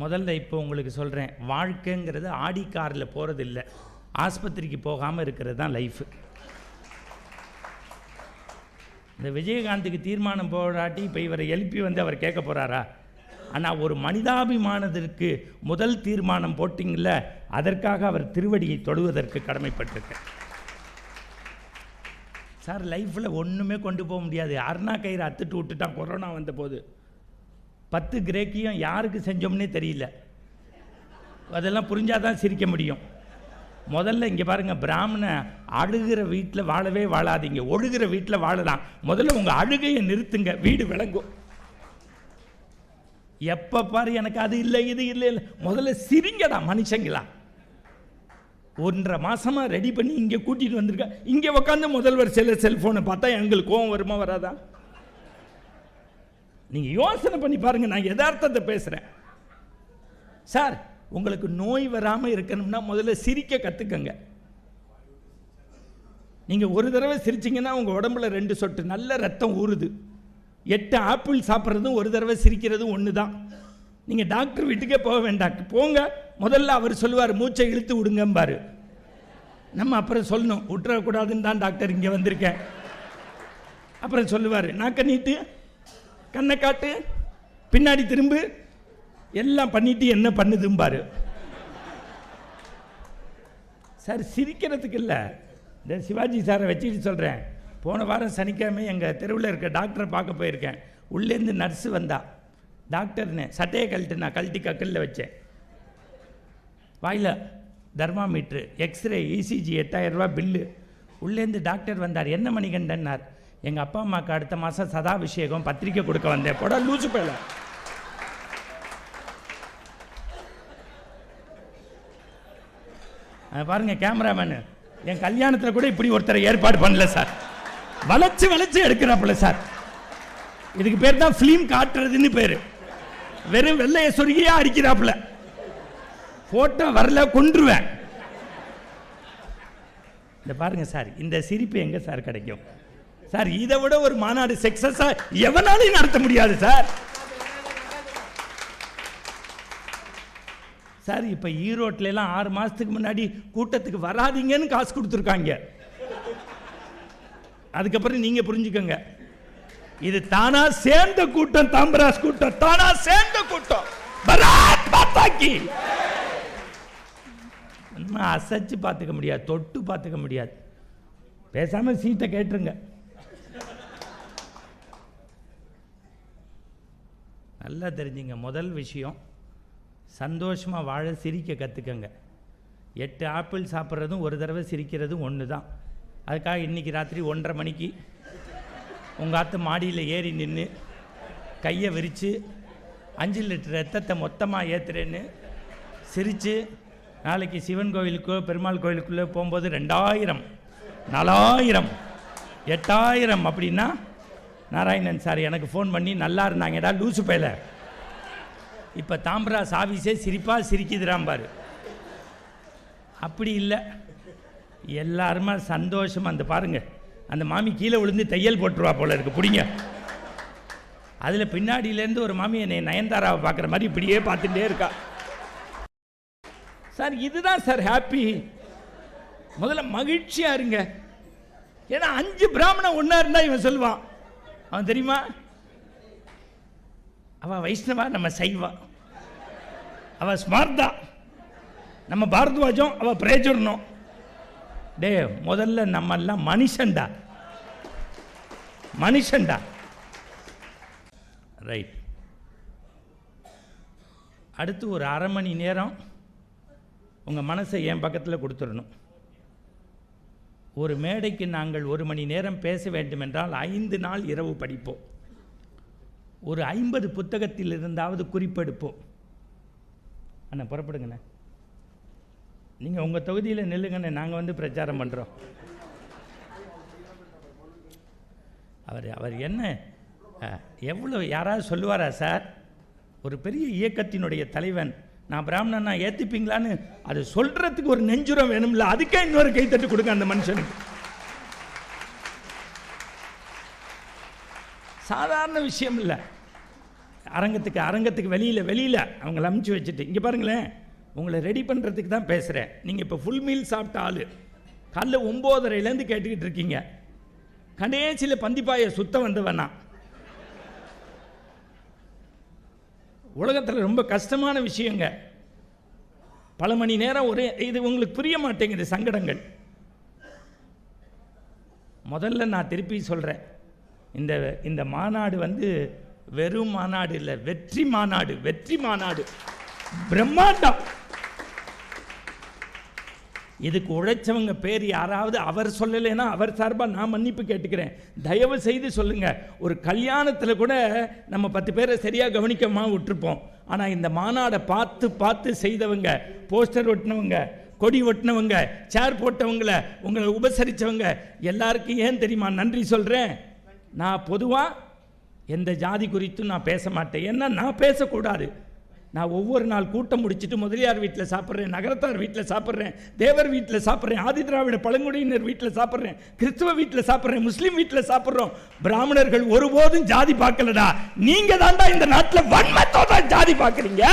முதல்ல இப்போ உங்களுக்கு சொல்கிறேன் வாழ்க்கைங்கிறது ஆடி காரில் போகிறது இல்லை ஆஸ்பத்திரிக்கு போகாமல் இருக்கிறது தான் லைஃபு இந்த விஜயகாந்துக்கு தீர்மானம் போராட்டி இப்போ இவரை எழுப்பி வந்து அவர் கேட்க போகிறாரா ஆனால் ஒரு மனிதாபிமானத்திற்கு முதல் தீர்மானம் போட்டிங்கல்ல அதற்காக அவர் திருவடியை தொடுவதற்கு கடமைப்பட்டிருக்கேன். சார் லைஃப்பில் ஒன்றுமே கொண்டு போக முடியாது. அருணா கயிறு அத்துட்டு விட்டுட்டான் கொரோனா வந்தபோது பத்து கிரேக்கியம் யாருக்கு செஞ்சோம்னே தெரியல. அதெல்லாம் புரிஞ்சாதான் சிரிக்க முடியும். முதல்ல இங்கே பாருங்கள் பிராமண அழுகிற வீட்டில் வாழவே வாழாதீங்க. ஒழுகிற வீட்டில் வாழலாம். முதல்ல உங்கள் அழுகையை நிறுத்துங்க. வீடு விளங்கும். எப்போ பாரு எனக்கு அது இல்லை இது இல்லை இல்லை. முதல்ல சிரிங்கடா மனுஷங்களா. ஒன்றரை மாதமாக ரெடி பண்ணி இங்கே கூட்டிகிட்டு வந்திருக்கேன் இங்கே உட்காந்து முதல்வர் சில செல்ஃபோனை பார்த்தா எங்களுக்கு கோவம் வருமா வராதா? நீங்க யோசனை பண்ணி பாருங்க நான் யதார்த்தத்தை பேசுறேன். சார் உங்களுக்கு நோய் வராமல் இருக்கணும்னா முதல்ல சிரிக்க கற்றுக்கங்க நீங்கள் ஒரு தடவை சிரிச்சிங்கன்னா உங்கள் உடம்புல ரெண்டு சொட்டு நல்ல ரத்தம் ஊறுது. எட்டு ஆப்பிள் சாப்பிட்றதும் ஒரு தடவை சிரிக்கிறதும் ஒன்று தான் நீங்கள் டாக்டர் வீட்டுக்கே போக வேண்டாம். போங்க. முதல்ல அவர் சொல்லுவார் மூச்சை இழுத்து விடுங்கம்பார். நம்ம அப்புறம் சொல்லணும் விட்டுறக்கூடாதுன்னு தான் டாக்டர் இங்கே வந்திருக்கேன். அப்புறம் சொல்லுவார் நாக்க நீட்டு. கண்ணை காட்டு பின்னாடி திரும்பு. எல்லாம் பண்ணிட்டு என்ன பண்ணுதும்பாரு சார் சிரிக்கிறதுக்கு இல்லை. இந்த சிவாஜி சாரை வச்சுக்கிட்டு சொல்கிறேன் போன வாரம் சனிக்கிழமை எங்கள் தெருவில் இருக்க டாக்டரை பார்க்க போயிருக்கேன். உள்ளேருந்து நர்ஸு வந்தா. டாக்டர்னு சட்டையை கழட்டு நான் கழட்டி கக்கலில் வச்சேன். வாயில் தர்மாமீட்ரு எக்ஸ்ரே இசிஜி எட்டாயிரரூபா பில்லு. உள்ளேருந்து டாக்டர் வந்தார். என்ன மணிகண்டன்னார்? எங்கள் அப்பா அம்மாவுக்கு அடுத்த மாதம் சதாபிஷேகம் பத்திரிக்கை கொடுக்க வந்தேன். போட லூசு போயில. பாருங்க கேமராமேனு. என் கல்யாணத்தில் கூட இப்படி ஒருத்தரை ஏற்பாடு பண்ணல சார். வளைச்சு வளைச்சு எடுக்கிறாப்புல சார். இதுக்கு பேர் தான் ஃபிலிம் காட்டுறதுன்னு பேர். வெறும் வெள்ளைய சொருகியா அடிக்கிறாப்புல. போட்டோ வரல கொன்றுவேன். இந்த பாருங்க சார். இந்த சிரிப்பு எங்கே சார் கிடைக்கும்? சார் இதை விட ஒரு மாநாடு சக்சஸா எவனாலையும் நடத்த முடியாது சார். சார் இப்போ ஈரோட்ல எல்லாம் ஆறு மாசத்துக்கு முன்னாடி கூட்டத்துக்கு வராதீங்கன்னு காசு கொடுத்துருக்காங்க. அதுக்கப்புறம் நீங்க புரிஞ்சுக்கோங்க. இது தானா சேர்ந்த கூட்டம் தாம்பராஸ் கூட்டம் தானா சேர்ந்த கூட்டம். பராத் பாத்தாக்கி அசைச்சு பார்த்துக்க முடியாது தொட்டு பார்த்துக்க முடியாது. பேசாம சீட்டை கேட்டுருங்க. நல்லா தெரிஞ்சுங்க. முதல் விஷயம் சந்தோஷமாக வாழ சிரிக்க கற்றுக்கங்க எட்டு ஆப்பிள் சாப்பிட்றதும் ஒரு தடவை சிரிக்கிறதும் ஒன்று தான். அதுக்காக இன்றைக்கி ராத்திரி ஒன்றரை மணிக்கு உங்கள் ஆத்து மாடியில் ஏறி நின்று கையை விரித்து அஞ்சு லிட்டர் ரத்தத்தை மொத்தமாக ஏற்றுறேன்னு சிரித்து நாளைக்கு சிவன் கோவிலுக்கோ பெருமாள் கோவிலுக்குள்ளே போகும்போது ரெண்டாயிரம் நாலாயிரம் எட்டாயிரம் அப்படின்னா நாராயணன் சார் எனக்கு ஃபோன் பண்ணி நல்லா இருந்தாங்கடா லூசு பையில. இப்போ தாம்பரா சாவிஸே சிரிப்பாக சிரிக்குதுறான் பாரு. அப்படி இல்லை. எல்லாருமே சந்தோஷம் அந்த பாருங்க அந்த மாமி கீழே விழுந்து தையல் போட்டுருவா போல இருக்கு பிடிங்க. அதில் பின்னாடியிலேருந்து ஒரு மாமி என்னை நயன்தாராவை பார்க்குற மாதிரி இப்படியே பார்த்துட்டே இருக்கா. சார் இதுதான் சார் ஹாப்பி முதல்ல மகிழ்ச்சியா இருங்க. ஏன்னா அஞ்சு பிராமணன் ஒன்றா இருந்தால் இவன் சொல்லுவான். அவன் தெரியுமா? அவ வைஷ்ணவா நம்ம சைவா. அவ ஸ்மார்த்தா நம்ம பாரத்வாஜம் அவ பிரேஜுர்ணம் டே முதல்ல நம்ம எல்லாம் மனுஷன்டா. மனுஷன்டா. ரைட் அடுத்து ஒரு அரை மணி நேரம் உங்கள் மனசை என் பக்கத்தில் கொடுத்துடணும். ஒரு மேடைக்கு நாங்கள் ஒரு மணி நேரம் பேச வேண்டுமென்றால் ஐந்து நாள் இரவு படிப்போம். ஒரு ஐம்பது புத்தகத்தில் இருந்தாவது குறிப்பெடுப்போம். அண்ணா புறப்படுங்கண்ணே. நீங்கள் உங்கள் தொகுதியில் நில்லுங்கண்ணே நாங்கள் வந்து பிரச்சாரம் பண்ணுறோம் அவர் அவர் என்ன? எவ்வளோ யாராவது சொல்லுவாரா சார்? ஒரு பெரிய இயக்கத்தினுடைய தலைவன். நான் பிராமணன்னா நான் ஏற்றுப்பீங்களான்னு அது சொல்கிறதுக்கு ஒரு நெஞ்சுரம் வேணும்ல. அதுக்கே இன்னொரு கைத்தட்டு கொடுங்க அந்த மனுஷனுக்கு. சாதாரண விஷயம் இல்லை. அரங்கத்துக்கு அரங்கத்துக்கு வெளியில் வெளியில் அவங்கள அமுச்சு வச்சுட்டு இங்கே பாருங்களேன் உங்களை ரெடி பண்ணுறதுக்கு தான் பேசுகிறேன் நீங்கள் இப்போ ஃபுல் மீல் சாப்பிட்ட ஆள். காலைல ஒம்போதரையிலேருந்து கேட்டுக்கிட்டு இருக்கீங்க. கடைசியில் பந்திப்பாயை சுத்த வந்தவன் நான். உலகத்தில் ரொம்ப கஷ்டமான விஷயங்க. பல மணி நேரம் ஒரே இது உங்களுக்கு புரிய மாட்டேங்குது சங்கடங்கள். முதல்ல நான் திருப்பி சொல்கிறேன் இந்த இந்த மாநாடு வந்து வெறும் மாநாடு இல்லை வெற்றி மாநாடு வெற்றி மாநாடு. பிரம்மாண்டம். இதுக்கு உழைச்சவங்க பேர் யாராவது அவர் சொல்லலைன்னா அவர் சார்பாக நான் மன்னிப்பு கேட்டுக்கிறேன். தயவு செய்து சொல்லுங்கள் ஒரு கல்யாணத்தில் கூட நம்ம பத்து பேரை சரியாக கவனிக்கமாக விட்டுருப்போம். ஆனால் இந்த மாநாடை பார்த்து பார்த்து செய்தவங்க போஸ்டர் ஒட்டினவங்க கொடி ஒட்டினவங்க சேர் போட்டவங்கள உங்களை உபசரித்தவங்க எல்லாருக்கும் ஏன் தெரியுமா? நன்றி சொல்கிறேன் நான் பொதுவாக எந்த ஜாதி குறித்தும் நான் பேச மாட்டேன். ஏன்னா நான் பேசக்கூடாது. நான் ஒவ்வொரு நாள் கூட்டம் முடிச்சுட்டு முதலியார் வீட்டில் சாப்பிட்றேன் நகரத்தார் வீட்டில் சாப்பிட்றேன் தேவர் வீட்டில் சாப்பிட்றேன் ஆதி திராவிட பழங்குடியினர் வீட்டில் சாப்பிட்றேன் கிறிஸ்துவ வீட்டில் சாப்பிட்றேன் முஸ்லீம் வீட்டில் சாப்பிட்றோம். பிராமணர்கள் ஒருபோதும் ஜாதி பார்க்கலடா. நீங்கள் தாண்டா இந்த நாட்டில் வன்மத்தோட ஜாதி பார்க்குறீங்க.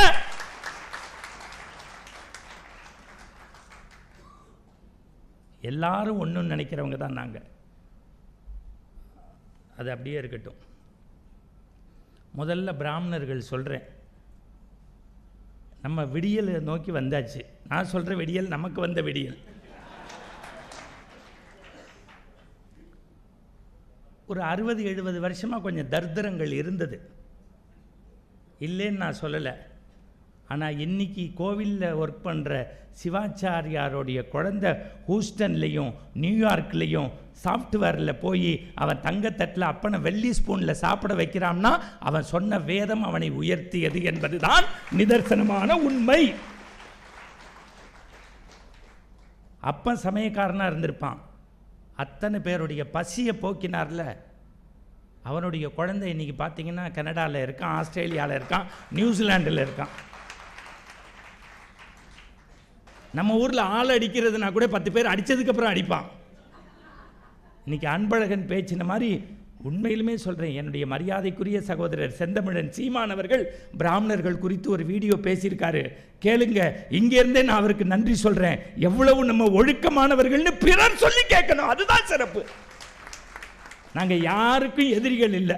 எல்லாரும் ஒன்றுன்னு நினைக்கிறவங்க தான் நாங்கள் அது அப்படியே இருக்கட்டும். முதல்ல பிராமணர்கள் சொல்கிறேன் நம்ம விடியலை நோக்கி வந்தாச்சு. நான் சொல்கிற விடியல் நமக்கு வந்த விடியல். ஒரு அறுபது எழுபது வருஷமாக கொஞ்சம் தர்தரங்கள் இருந்தது. இல்லைன்னு நான் சொல்லலை. ஆனால் இன்னைக்கு கோவிலில் ஒர்க் பண்ணுற சிவாச்சாரியாருடைய குழந்தை ஹூஸ்டன்லேயும் நியூயார்க்லேயும் சாஃப்ட்வேரில் போய் அவன் தங்கத்தட்டில் அப்பனை வெள்ளி ஸ்பூனில் சாப்பிட வைக்கிறான்னா அவன் சொன்ன வேதம் அவனை உயர்த்தியது என்பதுதான் நிதர்சனமான உண்மை. அப்பன் சமயக்காரனாக இருந்திருப்பான். அத்தனை பேருடைய பசியை போக்கினார்ல. அவனுடைய குழந்தை இன்னைக்கு பார்த்தீங்கன்னா கனடாவில் இருக்கான் ஆஸ்திரேலியாவில் இருக்கான் நியூசிலாண்டில் இருக்கான். நம்ம ஊரில் ஆள் அடிக்கிறதுனா கூட பத்து பேர் அடித்ததுக்கப்புறம் அடிப்பான். இன்னைக்கு அன்பழகன் பேச்சின மாதிரி உண்மையிலுமே சொல்கிறேன் என்னுடைய மரியாதைக்குரிய சகோதரர் செந்தமிழன் சீமான் அவர்கள் பிராமணர்கள் குறித்து ஒரு வீடியோ பேசியிருக்காரு. கேளுங்க இங்கேருந்தே நான் அவருக்கு நன்றி சொல்கிறேன் எவ்வளவு நம்ம ஒழுக்கமானவர்கள்னு பிறர் சொல்லி கேட்கணும் அதுதான் சிறப்பு. நாங்கள் யாருக்கும் எதிரிகள் இல்லை.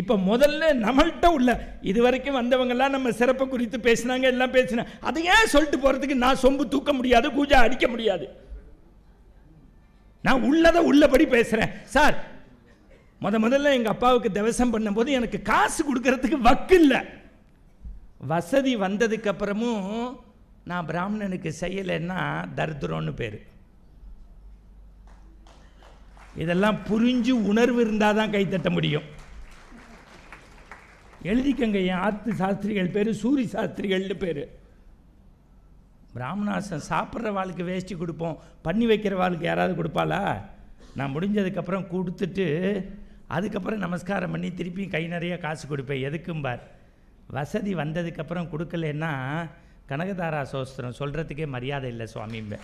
இப்போ முதல்ல நம்மள்கிட்ட உள்ள இது வரைக்கும் வந்தவங்கெல்லாம் நம்ம சிறப்பை குறித்து பேசினாங்க எல்லாம் பேசினாங்க அதை ஏன் சொல்லிட்டு போகிறதுக்கு நான் சொம்பு தூக்க முடியாது கூஜா அடிக்க முடியாது? நான் உள்ளதை உள்ளபடி பேசுகிறேன் சார் முத முதல்ல எங்கள் அப்பாவுக்கு தவசம் பண்ணும்போது எனக்கு காசு கொடுக்கறதுக்கு வக்கு இல்லை. வசதி வந்ததுக்கப்புறமும் நான் பிராமணனுக்கு செய்யலைன்னா தரித்திரம்னு பேர். இதெல்லாம் புரிஞ்சு உணர்வு இருந்தால் தான் கைத்தட்ட முடியும். எழுதிக்கங்க என் ஆத்து சாஸ்திரிகள் பேர் சூரி சாஸ்திரிகள்னு பேர். பிராமணாசம் சாப்பிட்ற வாழ்க்கை வேஷ்டி கொடுப்போம் பண்ணி வைக்கிற வாழ்க்கை யாராவது கொடுப்பாளா? நான் முடிஞ்சதுக்கப்புறம் கொடுத்துட்டு அதுக்கப்புறம் நமஸ்காரம் பண்ணி திருப்பியும் கை நிறைய காசு கொடுப்பேன் எதுக்கும் பார் வசதி வந்ததுக்கப்புறம் கொடுக்கலன்னா கனகதாரா சோஸ்திரம் சொல்கிறதுக்கே மரியாதை இல்லை சுவாமிம்ப.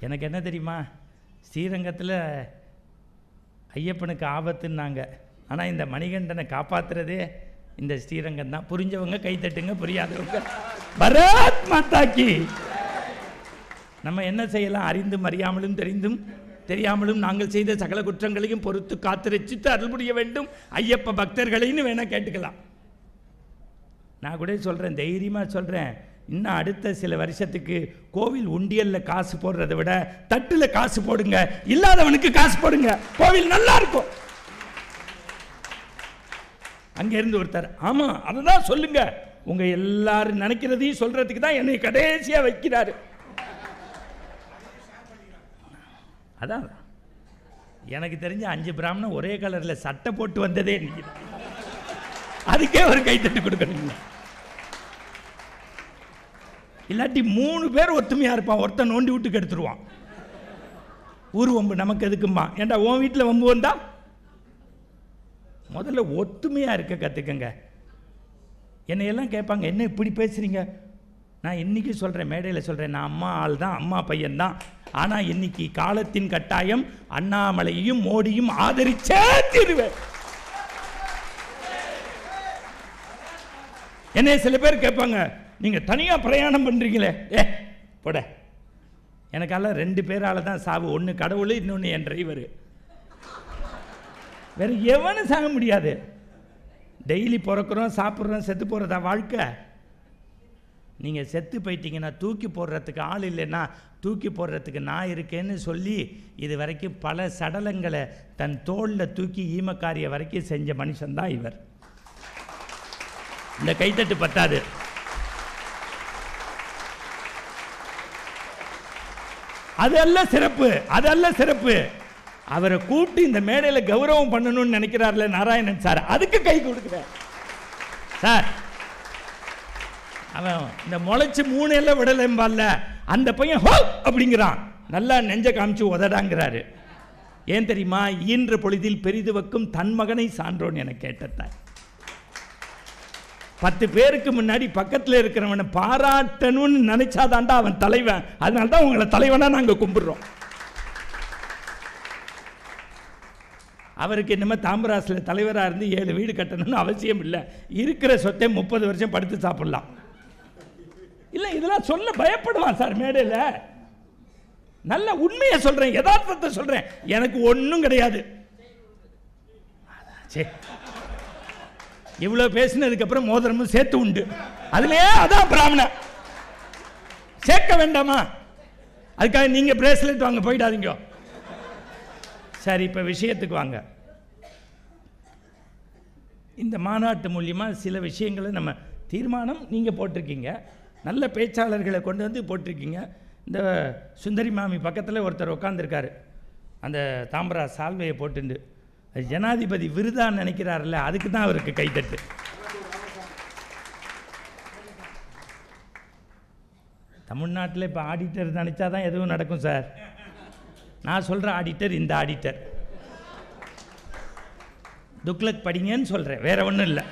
எனக்கு என்ன தெரியுமா? ஸ்ரீரங்கத்தில் ஐயப்பனுக்கு ஆபத்துன்னாங்க. ஆனால் இந்த மணிகண்டனை காப்பாத்துறதே இந்த ஸ்ரீரங்கம் தான். புரிஞ்சவங்க கைத்தட்டுங்க புரியாதவங்க. பரத் மாதாக்கி நம்ம என்ன செய்யலாம்? அறிந்தும் அறியாமலும் தெரிந்தும் தெரியாமலும் நாங்கள் செய்த சகல குற்றங்களையும் பொறுத்து காத்து ரசித்து அருள் புரிய வேண்டும். ஐயப்ப பக்தர்களைன்னு வேணால் கேட்டுக்கலாம். நான் கூட சொல்கிறேன் தைரியமாக சொல்கிறேன் இன்னும் அடுத்த சில வருஷத்துக்கு கோவில் உண்டியலில் காசு போடுறத விட தட்டில் காசு போடுங்க. இல்லாதவனுக்கு காசு போடுங்க. கோவில் நல்லா இருக்கும். அங்கேருந்து ஒருத்தர் ஆமாம் அதை தான் சொல்லுங்க. உங்கள் எல்லாரும் நினைக்கிறதையும் சொல்கிறதுக்கு தான் என்னை கடைசியாக வைக்கிறாரு. அதான். எனக்கு தெரிஞ்ச அஞ்சு பிராமணன் ஒரே கலரில் சட்டை போட்டு வந்ததே அதுக்கே ஒரு கைத்தட்டு கொடுக்கணுங்க. இல்லாட்டி மூணு பேர் ஒத்துமையாக இருப்பான். ஒருத்தன் நோண்டி விட்டு கெடுத்துருவான். ஊர் வம்பு நமக்கு எதுக்குமா ஏன்டா உன் வீட்டில் வம்பு வந்தா? முதல்ல ஒத்துமையாக இருக்க கற்றுக்கங்க என்னையெல்லாம் கேட்பாங்க என்ன இப்படி பேசுகிறீங்க நான் இன்றைக்கி சொல்கிறேன் மேடையில் சொல்கிறேன் நான் அம்மா ஆள் தான் அம்மா பையன் தான். இன்னைக்கு காலத்தின் கட்டாயம் அண்ணாமலையையும் மோடியும் ஆதரிச்சே தீருவேன். என்னை சில பேர் கேட்பாங்க நீங்கள் தனியாக பிரயாணம் பண்ணுறீங்களே ஏ போட. எனக்கால ரெண்டு பேரால் தான் சாவு. ஒன்று கடவுள் இன்னொன்று என் டிரைவர் வேற எவனும் சாக முடியாது. டெய்லி பிறக்கிறோம் சாப்பிட்றோம் செத்து போகிறதா வாழ்க்கை? நீங்கள் செத்து போயிட்டீங்கன்னா தூக்கி போடுறதுக்கு ஆள் இல்லைன்னா தூக்கி போடுறதுக்கு நான் இருக்கேன்னு சொல்லி இது வரைக்கும் பல சடலங்களை தன் தோளில் தூக்கி ஈமக்காரிய வரைக்கும் செஞ்ச மனுஷன்தான் இவர். இந்த கைத்தட்டு பத்தாது. அதல்ல சிறப்பு அதல்ல சிறப்பு. அவரை கூப்பிட்டு இந்த மேடையில் கௌரவம் பண்ணணும்னு நினைக்கிறார்ல நாராயணன் சார் அதுக்கு கை கொடுக்குறேன். சார் அவன் இந்த முளைச்சி மூணு எல்லாம் விடலைம்பால அந்த பையன் ஹோ அப்படிங்கிறான். நல்லா நெஞ்ச காமிச்சு உதடாங்கிறாரு. ஏன் தெரியுமா? ஈன்ற பொழுதில் பெரிது வைக்கும் தன் மகனை சான்றோன் என கேட்டத்தாய் பத்து பேருக்கு முன்னாடி பக்கத்தில் இருக்கிறவனை பாராட்டணும்னு நினைச்சாதான்டா அவன் தலைவன். அதனால தான் உங்களை தலைவனாக நாங்கள் கும்பிடுறோம். அவருக்கு என்னமோ தாம்பராசில் தலைவராக இருந்து ஏழு வீடு கட்டணும்னு அவசியம் இல்லை. இருக்கிற சொத்தை முப்பது வருஷம் படுத்து சாப்பிடலாம். இல்லை இதெல்லாம் சொல்ல பயப்படுவான் சார் மேடையில். நல்ல உண்மையை சொல்கிறேன் யதார்த்தத்தை சொல்கிறேன் எனக்கு ஒன்றும் கிடையாது. சரி இவ்வளோ பேசினதுக்கு அப்புறம் மோதிரமும் சேர்த்து உண்டு. அதுலயே அதான் பிராமணன் சேர்க்க வேண்டாமா? அதுக்காக நீங்க பிரேஸ்லெட் வாங்க போயிடாதீங்க. சரி இப்போ விஷயத்துக்கு வாங்க. இந்த மாநாட்டு மூலியமா சில விஷயங்களை நம்ம தீர்மானம் நீங்கள் போட்டிருக்கீங்க. நல்ல பேச்சாளர்களை கொண்டு வந்து போட்டிருக்கீங்க. இந்த சுந்தரி மாமி பக்கத்தில் ஒருத்தர் உட்காந்துருக்காரு அந்த தாம்பரா சால்வையை போட்டுண்டு. ஜனாதிபதி விருதா நினைக்கிறாருல்ல அதுக்கு தான் அவருக்கு கைத்தட்டு தமிழ்நாட்டில் இப்போ ஆடிட்டர் நினச்சா தான் எதுவும் நடக்கும் சார் நான் சொல்கிற ஆடிட்டர் இந்த ஆடிட்டர் துக்ளக் படிங்கன்னு சொல்கிறேன் வேற ஒன்றும் இல்லை.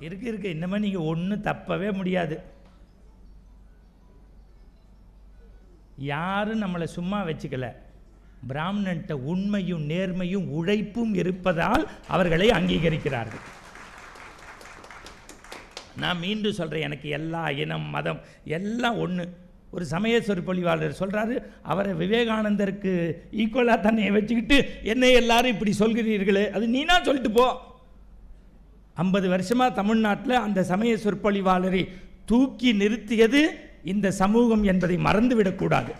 இருக்கு இருக்கு. இன்னமே நீங்கள் ஒன்றும் தப்பவே முடியாது. யாரும் நம்மளை சும்மா வச்சுக்கலை. பிராமணன்ட்ட உண்மையும் நேர்மையும் உழைப்பும் இருப்பதால் அவர்களை அங்கீகரிக்கிறார்கள். நான் மீண்டும் சொல்கிறேன் எனக்கு எல்லா இனம் மதம் எல்லாம் ஒன்று ஒரு சமய சொற்பொழிவாளர் சொல்கிறாரு அவரை விவேகானந்தருக்கு ஈக்குவலாக தன்னை வச்சுக்கிட்டு என்னை எல்லாரும் இப்படி சொல்கிறீர்களே அது நீனா சொல்லிட்டு போ. ஐம்பது வருஷமாக தமிழ்நாட்டில் அந்த சமய சொற்பொழிவாளரை தூக்கி நிறுத்தியது இந்த சமூகம் என்பதை மறந்துவிடக்கூடாது.